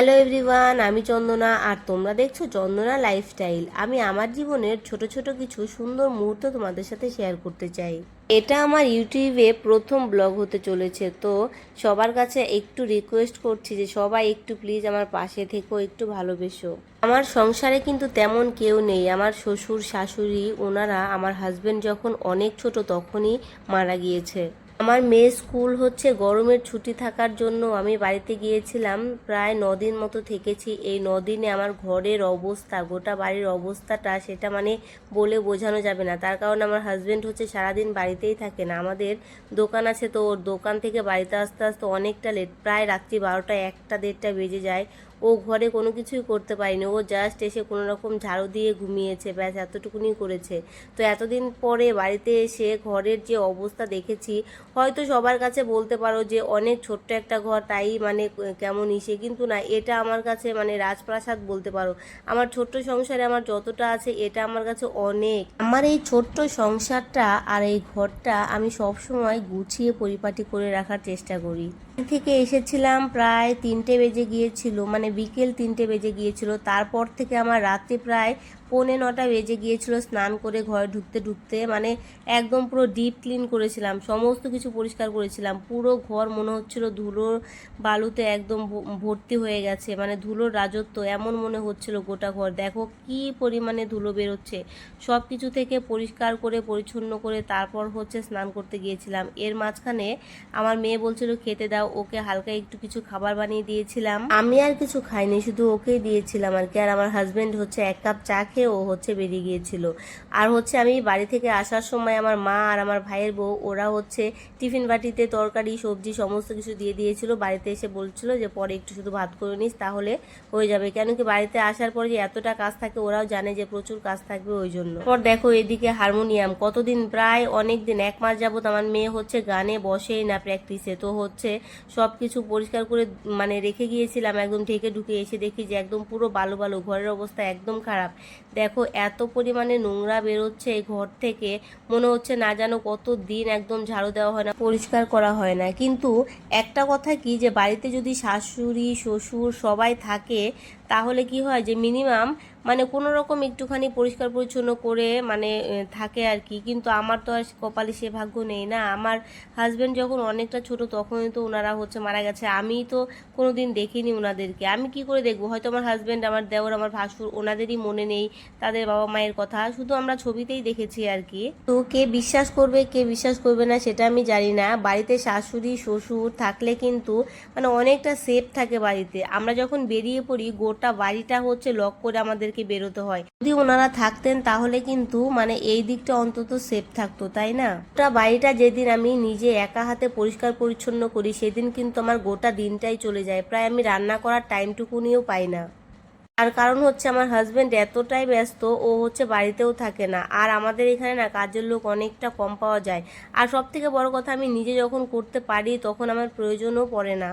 Hello everyone আমি চন্দনা আর তোমরা দেখছ চন্দনা লাইফস্টাইল আমি আমার জীবনের ছোট ছোট কিছু সুন্দর মুহূর্ত তোমাদের সাথে শেয়ার করতে চাই। এটা আমার ইউটিউবে প্রথম ব্লগ হতে চলেছে, তো সবার কাছে একটু রিকোয়েস্ট করছি যে সবাই একটু প্লিজ আমার পাশে থেকো, একটু ভালোবেসো। আমার সংসারে কিন্তু তেমন কেউ নেই, আমার শ্বশুর, শাশুড়ি, ওনারা, আমার হাজবেন্ড যখন অনেক ছোট তখনই মারা গিয়েছে। আমার মেয়ে স্কুল হচ্ছে গরমের ছুটি থাকার জন্য আমি বাড়িতে গিয়েছিলাম। প্রায় দিন মতো থেকেছি। এই নদিনে আমার ঘরের অবস্থা, গোটা বাড়ির অবস্থাটা সেটা মানে বলে বোঝানো যাবে না। তার কারণ আমার হাজব্যান্ড হচ্ছে সারাদিন বাড়িতেই থাকে না। আমাদের দোকান আছে তো ওর দোকান থেকে বাড়িতে আসতে আসতে অনেকটা লেট প্রায় রাত্রি বারোটা একটা দেড়টা বেজে যায়। ও ঘরে কোনো কিছুই করতে পারেনি। ও জাস্ট এসে কোনো রকম ঝাড়ু দিয়ে ঘুমিয়েছে। ব্যাস, এতটুকুনি করেছে। তো এতদিন পরে বাড়িতে এসে ঘরের যে অবস্থা দেখেছি, হয়তো সবার কাছে বলতে পারো যে অনেক ছোট্ট একটা ঘর, তাই মানে কেমন ইসে। কিন্তু না, এটা আমার কাছে মানে রাজপ্রাসাদ বলতে পারো। আমার ছোট্ট সংসারে আমার যতটা আছে, এটা আমার কাছে অনেক। আমার এই ছোট্ট সংসারটা আর এই ঘরটা আমি সবসময় গুছিয়ে পরিপাটি করে রাখার চেষ্টা করি। থেকে এসেছিলাম প্রায় তিনটে বেজে গিয়েছিল মানে বিকেল তিনটে বেজে গিয়েছিল। তারপর থেকে আমার রাতে প্রায় পৌনে নটা বেজে গিয়েছিল স্নান করে ঘরে ঢুকতে ঢুকতে মানে একদম পুরো ডিপ ক্লিন করেছিলাম, সমস্ত কিছু পরিষ্কার করেছিলাম। পুরো ঘর মনে হচ্ছিল ধুলোর বালুতে একদম ভর্তি হয়ে গেছে মানে ধুলোর রাজত্ব এমন মনে হচ্ছিল গোটা ঘর। দেখো কি পরিমাণে ধুলো বেরোচ্ছে। সব কিছু থেকে পরিষ্কার করে, পরিচ্ছন্ন করে তারপর হচ্ছে স্নান করতে গিয়েছিলাম। এর মাঝখানে আমার মেয়ে বলছিল, খেতে দাও, ওকে হালকা একটু কিছু খাবার বানিয়ে দিয়েছিলাম। আমি আর কিছু খাইনি, শুধু ওকেই দিয়েছিলাম আর কি। আর আমার হাজব্যান্ড হচ্ছে এক কাপ চা ও হচ্ছে বেরিয়ে গিয়েছিল। আর হচ্ছে আমি বাড়ি থেকে আসার সময় আমার মা আর আমার ভাইয়ের বউ, ওরা হচ্ছে টিফিন বাটিতে তরকারি, সবজি সমস্ত কিছু দিয়ে দিয়েছিল। বাড়িতে এসে বলছিল যে, পরে একটু শুধু ভাত করে নিস, তাহলে হয়ে যাবে। কেন কি বাড়িতে আসার পরে যে এতটা কাজ থাকে, ওরাও জানে যে প্রচুর কাজ থাকবে ওই জন্য। পর দেখো এদিকে হারমোনিয়াম। কতদিন, প্রায় অনেক দিন, এক মাস যাবত আমার মেয়ে হচ্ছে গানে বসেই না প্র্যাকটিসে তো হচ্ছে সব কিছু পরিষ্কার করে মানে রেখে গিয়েছিলাম, একদম ঢেকে ঢুকে এসে দেখি যে, একদম পুরো বালো বালো, ঘরের অবস্থা একদম খারাপ। দেখো, এত পরিমাণে নোংরা বেরোচ্ছে এই ঘর থেকে। মনে হচ্ছে না যেন কত দিন একদম ঝাড়ু দেওয়া হয় না, পরিষ্কার করা হয় না। কিন্তু একটা কথা কি যে, বাড়িতে যদি শাশুড়ি, শ্বশুর সবাই থাকে তাহলে কি হয় যে মিনিমাম মানে কোনো রকম একটুখানি পরিষ্কার পরিচ্ছন্ন করে মানে থাকে আর কি। কিন্তু আমার তো আর কপালে সে ভাগ্য নেই না। আমার হাজব্যান্ড যখন অনেকটা ছোট তখনই তো ওনারা হচ্ছে মারা গেছে। আমি তো কোনো দিন দেখিনি ওনাদেরকে আমি কি করে দেখব? হয়তো আমার হাজব্যান্ড আমার দেওর, আমার ভাসুর ওনাদেরই মনে নেই, তাদের বাবা মায়ের কথা। শুধু আমরা ছবিতেই দেখেছি আর কি। তো কে বিশ্বাস করবে, কে বিশ্বাস করবে না সেটা আমি জানি না। বাড়িতে শাশুড়ি, শ্বশুর থাকলে কিন্তু মানে অনেকটা সেফ থাকে বাড়িতে। আমরা যখন বেরিয়ে পড়ি, গোটা বাড়িটা হচ্ছে লক করে আমাদেরকে বেরোতে হয়। যদি ওনারা থাকতেন তাহলে কিন্তু মানে এই দিকটা অন্তত সেফ থাকতো, তাই না? গোটা বাড়িটা যেদিন আমি নিজে একা হাতে পরিষ্কার পরিচ্ছন্ন করি, সেদিন কিন্তু আমার গোটা দিনটাই চলে যায়। প্রায় আমি রান্না করার টাইমটুকুনিও পাই না। আর কারণ হচ্ছে আমার হাজবেন্ড এতটাই ব্যস্ত, ও হচ্ছে বাড়িতেও থাকে না। আর আমাদের এখানে না কাজের লোক অনেকটা কম পাওয়া যায়। আর সব থেকে বড় কথা, আমি নিজে যখন করতে পারি তখন আমার প্রয়োজনও পড়ে না।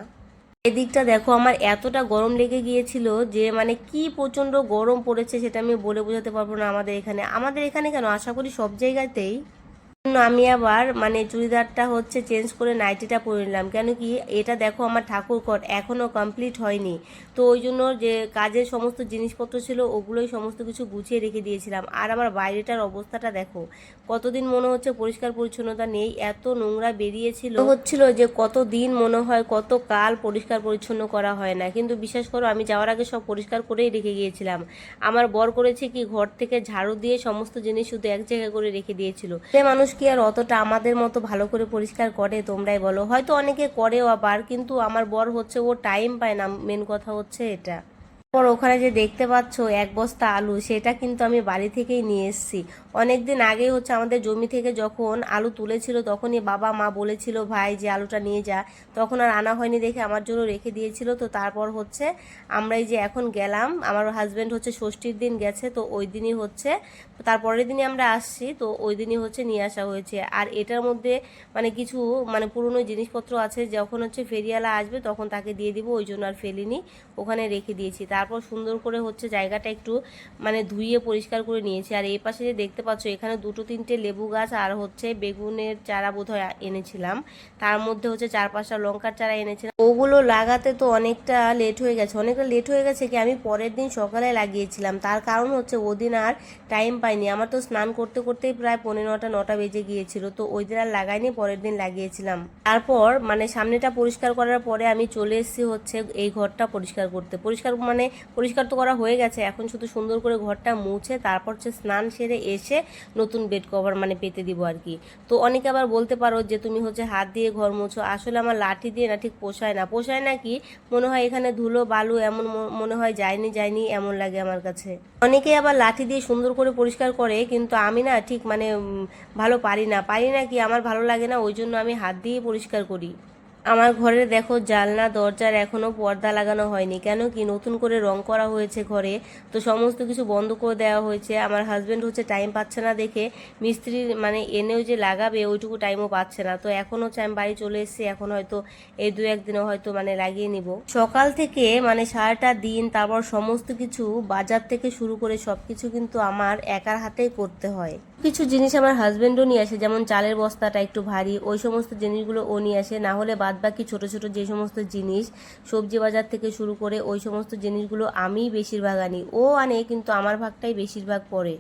এদিকটা দেখো, আমার এতটা গরম লেগে গিয়েছিল যে মানে কি প্রচণ্ড গরম পড়েছে সেটা আমি বলে বোঝাতে পারব না আমাদের এখানে। আমাদের এখানে কেন? আশা করি সব জায়গাতেই আমি আবার মানে চুড়িদারটা হচ্ছে চেঞ্জ করে নাইটিটা পরে নিলাম। কেন কি এটা দেখো আমার ঠাকুর ঘর এখনও কমপ্লিট হয়নি। তো ওই জন্য যে কাজের সমস্ত জিনিসপত্র ছিল, ওগুলোই সমস্ত কিছু গুছিয়ে রেখে দিয়েছিলাম। আর আমার বাইরেটার অবস্থাটা দেখো, কতদিন মনে হচ্ছে পরিষ্কার পরিচ্ছন্নতা নেই, এত নোংরা বেরিয়েছিল। হচ্ছিল যে কত দিন মনে হয় কত কাল পরিষ্কার পরিচ্ছন্ন করা হয় না। কিন্তু বিশ্বাস করো, আমি যাওয়ার আগে সব পরিষ্কার করেই রেখে গিয়েছিলাম। আমার বর করেছে কি, ঘর থেকে ঝাড়ু দিয়ে সমস্ত জিনিস শুধু এক জায়গায় করে রেখে দিয়েছিল। সে মানুষ কি আর অতটা আমাদের মতো ভালো করে পরিষ্কার করে তোমরাই বলো। হয়তো অনেকে করেও আবার, কিন্তু আমার বর হচ্ছে, ও টাইম পায় না। মেন কথা হচ্ছে এটা। পর ওখানে যে দেখতে পাচ্ছ, এক বস্তা আলু, সেটা কিন্তু আমি বাড়ি থেকেই নিয়ে এসেছি। অনেক দিন হচ্ছে আমাদের জমি থেকে যখন আলু তুলেছিল, তখনই বাবা, মা বলেছিল, ভাই, যে আলুটা নিয়ে যা। তখন আর আনা হয়নি দেখে আমার জন্য রেখে দিয়েছিল। তো তারপর হচ্ছে আমরা এই যে এখন গেলাম, আমার হাজব্যান্ড হচ্ছে ষষ্ঠীর দিন গেছে, তো ওই দিনই হচ্ছে তারপরের দিনই আমরা আসছি, তো ওই দিনই হচ্ছে নিয়ে আসা হয়েছে। আর এটার মধ্যে মানে কিছু মানে পুরনো জিনিসপত্র আছে, যখন হচ্ছে ফেরিওয়ালা আসবে তখন তাকে দিয়ে দিব, ওই জন্য আর ফেলিনি। ওখানে রেখে দিয়েছি। তারপর সুন্দর করে হচ্ছে জায়গাটা একটু মানে ধুইয়ে পরিষ্কার করে নিয়েছি। আর এই পাশে যে দেখতে পাচ্ছ, এখানে দুটো তিনটে লেবু গাছ আর হচ্ছে বেগুনের চারা বোধহয় এনেছিলাম। তার মধ্যে হচ্ছে চার পাঁচটা লঙ্কার চারা এনেছিলাম। ওগুলো লাগাতে তো অনেকটা লেট হয়ে গেছে। অনেকটা লেট হয়ে গেছে কি আমি পরের দিন সকালে লাগিয়েছিলাম। তার কারণ হচ্ছে ওদিন আর টাইম পাইনি। আমার তো স্নান করতে করতেই প্রায় পনেরো নটা নটা বেজে গিয়েছিল, তো ওই দিন আর লাগাইনি, পরের দিন লাগিয়েছিলাম। তারপর মানে সামনেটা পরিষ্কার করার পরে আমি চলে এসেছি হচ্ছে এই ঘরটা পরিষ্কার করতে। পরিষ্কার মানে পরিষ্কার তো করা হয়ে গেছে, এখন শুধু সুন্দর করে ঘরটা মুছে তারপর হচ্ছে স্নান সেরে এসে নতুন বেড কভার মানে পেতে দিব আর কি। তো অনেকে আবার বলতে পারো যে তুমি হচ্ছে হাত দিয়ে ঘর মুছো, আসলে আমার লাঠি দিয়ে না ঠিক পোষায় না। পোষায় না কি? মনে হয় এখানে ধুলো, বালু এমন মনে হয় যায়নি যায়নি, এমন লাগে আমার কাছে। অনেকে আবার লাঠি দিয়ে সুন্দর করে পরিষ্কার করে, কিন্তু আমি না ঠিক মানে ভালো পারি না। পারি না কি, আমার ভালো লাগে না, ওই জন্য আমি হাত দিয়ে পরিষ্কার করি। আমার ঘরে দেখো জানলা, দরজার এখনও পর্দা লাগানো হয়নি। কেন কি নতুন করে রং করা হয়েছে ঘরে? তো সমস্ত কিছু বন্ধ করে দেওয়া হয়েছে। আমার হাজব্যান্ড হচ্ছে টাইম পাচ্ছে না দেখে। মিস্ত্রি মানে এনেও যে লাগাবে, ওইটুকু টাইমও পাচ্ছে না। তো এখন হচ্ছে আমি বাড়ি চলে এসেছি, এখন হয়তো এই দু একদিনে হয়তো মানে লাগিয়ে নিব। সকাল থেকে মানে সারাটা দিন, তারপর সমস্ত কিছু বাজার থেকে শুরু করে সব কিছু কিন্তু আমার একার হাতেই করতে হয়। কিছু জিনিস আমার হাজব্যান্ডও নিয়ে আসে, যেমন চালের বস্তাটা একটু ভারী, ওই সমস্ত জিনিসগুলো ও নিয়ে আসে। না হলে বাদ বাকি ছোটো ছোটো যে সমস্ত জিনিস, সবজি বাজার থেকে শুরু করে ওই সমস্ত জিনিসগুলো আমিই বেশিরভাগ আনি। ও আনে কিন্তু আমার ভাগটাই বেশিরভাগ পড়ে।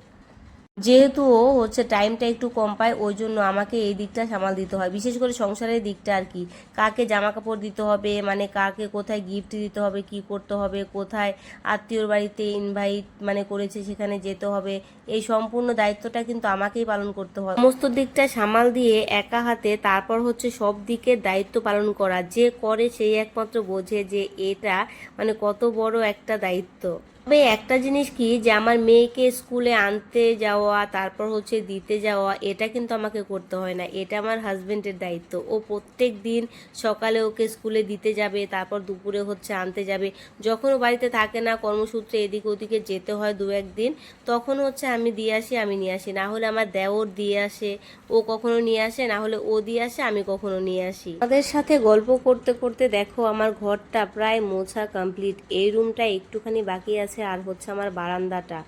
যেহেতু ও হচ্ছে টাইমটা একটু কম পায়, ওই জন্য আমাকে এই দিকটা সামাল দিতে হয়। বিশেষ করে সংসারের দিকটা আর কি। কাকে জামা কাপড় দিতে হবে মানে কাকে কোথায় গিফট দিতে হবে, কি করতে হবে, কোথায় আত্মীয়র বাড়িতে ইনভাইট মানে করেছে সেখানে যেতে হবে, এই সম্পূর্ণ দায়িত্বটা কিন্তু আমাকেই পালন করতে হয়। সমস্ত দিকটা সামাল দিয়ে একা হাতে তারপর হচ্ছে সব দিকের দায়িত্ব পালন করা, যে করে সেই একমাত্র বোঝে যে এটা মানে কত বড় একটা দায়িত্ব। তবে একটা জিনিস কি, যে আমার মেয়েকে স্কুলে আনতে যাওয়া, তারপর হচ্ছে দিতে যাওয়া, এটা কিন্তু আমাকে করতে হয় না। এটা আমার হাজবেন্ডের দায়িত্ব। ও প্রত্যেক দিন সকালে ওকে স্কুলে দিতে যাবে, তারপর দুপুরে হচ্ছে আনতে যাবে। যখন ও বাড়িতে থাকে না, কর্মসূত্রে এদিক ওদিকে যেতে হয় দু একদিন, তখন হচ্ছে আমি দিয়ে আসি, আমি নিয়ে আসি। না হলে আমার দেওর দিয়ে আসে, ও কখনো নিয়ে আসে, না হলে ও দিয়ে আসে, আমি কখনো নিয়ে আসি। তাদের সাথে গল্প করতে করতে দেখো, আমার ঘরটা প্রায় মোছা কমপ্লিট। এই রুমটা একটুখানি বাকি আছে। আর হচ্ছে আমার বারান্দাটা।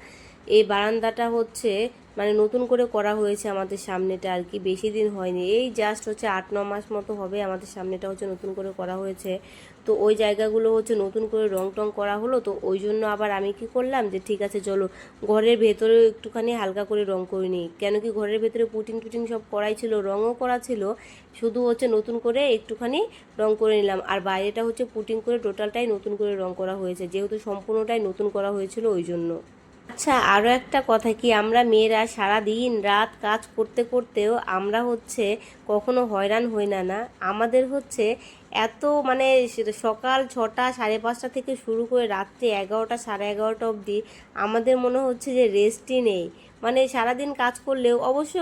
এই বারান্দাটা হচ্ছে মানে নতুন করে করা হয়েছে আমাদের সামনেটা আর কি, বেশি দিন হয়নি। এই জাস্ট হচ্ছে আট, ন মাস মতো হবে আমাদের সামনেটা হচ্ছে নতুন করে করা হয়েছে। তো ওই জায়গাগুলো হচ্ছে নতুন করে রং টং করা হলো, তো ওই জন্য আবার আমি কি করলাম যে ঠিক আছে চলো ঘরের ভেতরেও একটুখানি হালকা করে রং করে নিই। কেন কি ঘরের ভেতরে পুটিং টুটিং সব করাই ছিল, রঙও করা ছিল, শুধু হচ্ছে নতুন করে একটুখানি রং করে নিলাম। আর বাইরেটা হচ্ছে পুটিং করে টোটালটাই নতুন করে রং করা হয়েছে, যেহেতু সম্পূর্ণটাই নতুন করা হয়েছিল ওই জন্য। আচ্ছা আরও একটা কথা কি, আমরা মেয়েরা সারা দিন রাত কাজ করতে করতেও আমরা হচ্ছে কখনো হয়রান হই না না? আমাদের হচ্ছে এত মানে সকাল ছটা, সাড়ে পাঁচটা থেকে শুরু করে রাত্রি এগারোটা, সাড়ে এগারোটা অবধি আমাদের মনে হচ্ছে যে রেস্টই নেই। মানে সারাদিন কাজ করলেও অবশ্য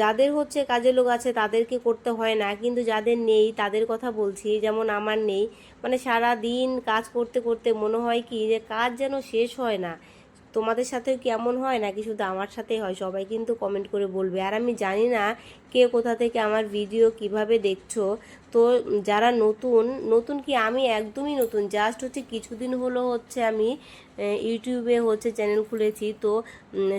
যাদের হচ্ছে কাজের লোক আছে তাদেরকে করতে হয় না, কিন্তু যাদের নেই তাদের কথা বলছি, যেমন আমার নেই। মানে সারা দিন কাজ করতে করতে মনে হয় কি যে কাজ যেন শেষ হয় না। তোমাদের সাথেও কেমন হয় নাকি শুধু আমার সাথেই হয়? সবাই কিন্তু কমেন্ট করে বলবে। আর আমি জানি না কে কোথা থেকে আমার ভিডিও কীভাবে দেখছ। তো যারা নতুন নতুন কি আমি একদমই নতুন? জাস্ট হচ্ছে কিছুদিন হলো হচ্ছে আমি ইউটিউবে হচ্ছে চ্যানেল খুলেছি, তো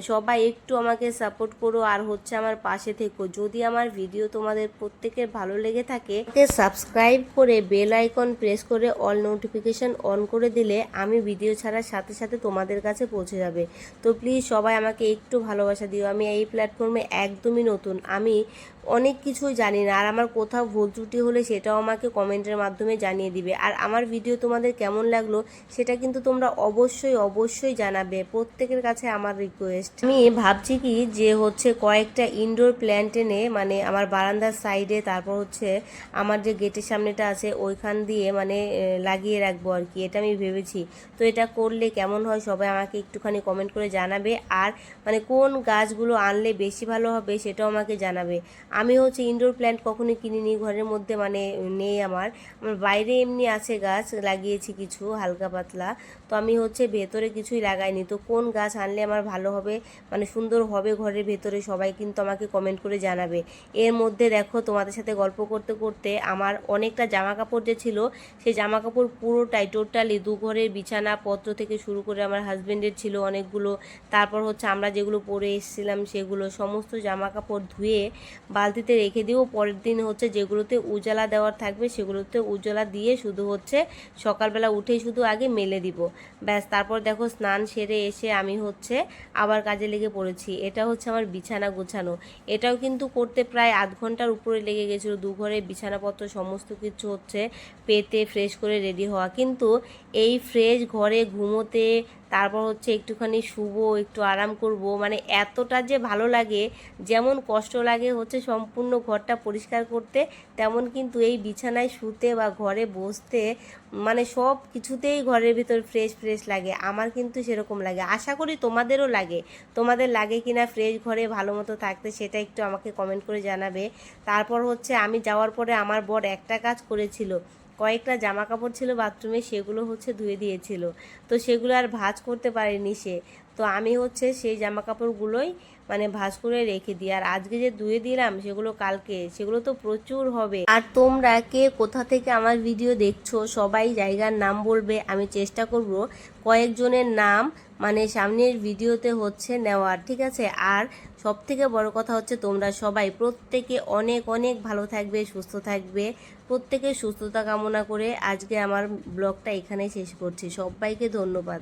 সবাই একটু আমাকে সাপোর্ট করো। আর হচ্ছে আমার পাশে থেকো। যদি আমার ভিডিও তোমাদের প্রত্যেকের ভালো লেগে থাকে সাবস্ক্রাইব করে বেল আইকন প্রেস করে অল নোটিফিকেশন অন করে দিলে আমি ভিডিও ছাড়ার সাথে সাথে তোমাদের কাছে পৌঁছে যাবে। তো প্লিজ সবাই আমাকে একটু ভালোবাসা দিও। আমি এই প্ল্যাটফর্মে একদমই নতুন। আমি অনেক কিছুই জানি না। আর আমার কোথাও ভুল ত্রুটি হলে সেটাও আমাকে কমেন্টের মাধ্যমে জানিয়ে দিবে। আর আমার ভিডিও তোমাদের কেমন লাগল সেটা কিন্তু তোমরা অবশ্যই অবশ্যই জানাবে প্রত্যেকের কাছে আমার রিকোয়েস্ট আমি ভাবছি কি যে হচ্ছে কয়েকটা ইনডোর প্ল্যান্ট এনে মানে আমার বারান্দার সাইডে তারপর হচ্ছে আমার যে গেটের সামনেটা আছে, ওইখান দিয়ে মানে লাগিয়ে রাখব আর কি। এটা আমি ভেবেছি। তো এটা করলে কেমন হয় সবাই আমাকে একটুখানি কমেন্ট করে জানাবে। আর মানে কোন গাছগুলো আনলে বেশি ভালো হবে সেটাও আমাকে জানাবে। আমি হচ্ছে ইনডোর প্ল্যান্ট কখনোই কিনিনি, ঘরের মধ্যে মানে নেই আমার। আমার বাইরে এমনি আছে গাছ, লাগিয়েছি কিছু, হালকা পাতলা। তো আমি হচ্ছে ভেতরে কিছুই লাগাইনি। তো কোন গাছ আনলে আমার ভালো হবে মানে সুন্দর হবে ঘরের ভেতরে সবাই কিন্তু আমাকে কমেন্ট করে জানাবে। এর মধ্যে দেখো তোমাদের সাথে গল্প করতে করতে আমার অনেকটা জামা কাপড় যে ছিল, সেই জামা কাপড় পুরোটাই টোটালি দু ঘরের বিছানা পত্র থেকে শুরু করে আমার হাজবেন্ডের ছিল অনেকগুলো। তারপর হচ্ছে আমরা যেগুলো পরে এসেছিলাম সেগুলো সমস্ত জামা কাপড় ধুয়ে বালতিতে রেখে দিও। পরের দিন হচ্ছে যেগুলোতে উজালা দেওয়ার থাকবে সেগুলোতে উজালা দিয়ে শুধু হচ্ছে সকালবেলা উঠেই শুধু আগে মেলে দিব। ব্যাস, তারপর দেখো স্নান সেরে এসে আমি হচ্ছে আবার কাজে লেগে পড়েছি। এটা হচ্ছে আমার বিছানা গোছানো। এটাও কিন্তু করতে প্রায় আধ ঘণ্টার উপরে লেগে গেছিল। দু ঘরে বিছানাপত্র সমস্ত কিছু হচ্ছে পেতে, ফ্রেশ করে রেডি হওয়া। কিন্তু এই ফ্রেশ ঘরে ঘুমোতে তারপর হচ্ছে একটুখানি শুবো, একটু আরাম করব। মানে এতটা যে ভালো লাগে, যেমন কষ্ট লাগে হচ্ছে সম্পূর্ণ ঘরটা পরিষ্কার করতে, তেমন কিন্তু এই বিছানায় শুতে বা ঘরে বসতে মানে সব কিছুতেই ঘরের ভিতর ফ্রেশ ফ্রেশ লাগে। আমার কিন্তু সেরকম লাগে। আশা করি তোমাদেরও লাগে। তোমাদের লাগে কি না ফ্রেশ ঘরে ভালো মতো থাকতে সেটা একটু আমাকে কমেন্ট করে জানাবে। তারপর হচ্ছে আমি যাওয়ার পরে আমার বর একটা কাজ করেছিল। কয়েকটা জামা কাপড় ছিল, বাথরুমে সেগুলো হচ্ছে ধুয়ে দিয়েছিল। তো সেগুলো আর ভাঁজ করতে পারেনি সে। তো আমি হচ্ছে সেই জামা কাপড়গুলোই মানে ভাঁজ করে রেখে দিই। আর আজকে যে ধুয়ে দিলাম সেগুলো কালকে, সেগুলো তো প্রচুর হবে। আর তোমরা কে কোথা থেকে আমার ভিডিও দেখছ, সবাই জায়গার নাম বলবে, আমি চেষ্টা করব কয়েকজনের নাম মানে সামনের ভিডিওতে হচ্ছে নেওয়ার, ঠিক আছে? আর সব থেকে বড় কথা হচ্ছে তোমরা সবাই প্রত্যেকে অনেক অনেক ভালো থাকবে, সুস্থ থাকবে। প্রত্যেকে সুস্থতা কামনা করে আজকে আমার ব্লগটা এখানেই শেষ করছি। সবাইকে ধন্যবাদ।